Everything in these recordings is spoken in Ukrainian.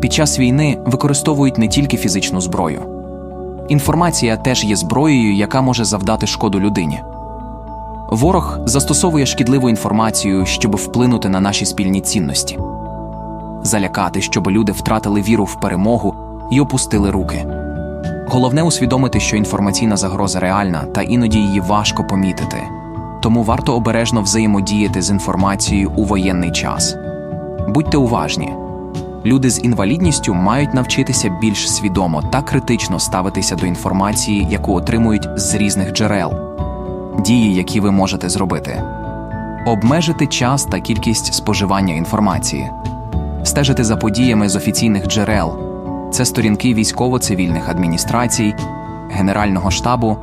Під час війни використовують не тільки фізичну зброю. Інформація теж є зброєю, яка може завдати шкоду людині. Ворог застосовує шкідливу інформацію, щоб вплинути на наші спільні цінності, залякати, щоб люди втратили віру в перемогу і опустили руки. Головне усвідомити, що інформаційна загроза реальна, та іноді її важко помітити. Тому варто обережно взаємодіяти з інформацією у воєнний час. Будьте уважні. Люди з інвалідністю мають навчитися більш свідомо та критично ставитися до інформації, яку отримують з різних джерел. Дії, які ви можете зробити: обмежити час та кількість споживання інформації, стежити за подіями з офіційних джерел. Це сторінки військово-цивільних адміністрацій, Генерального штабу,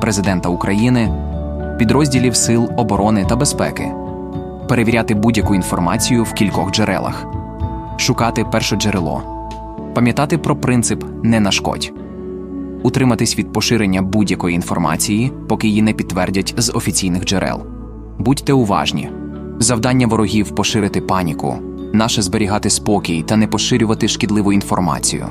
Президента України, підрозділів Сил оборони та безпеки, перевіряти будь-яку інформацію в кількох джерелах, шукати першоджерело, пам'ятати про принцип не нашкодь, утриматись від поширення будь-якої інформації, поки її не підтвердять з офіційних джерел. Будьте уважні. Завдання ворогів поширити паніку, наше зберігати спокій та не поширювати шкідливу інформацію.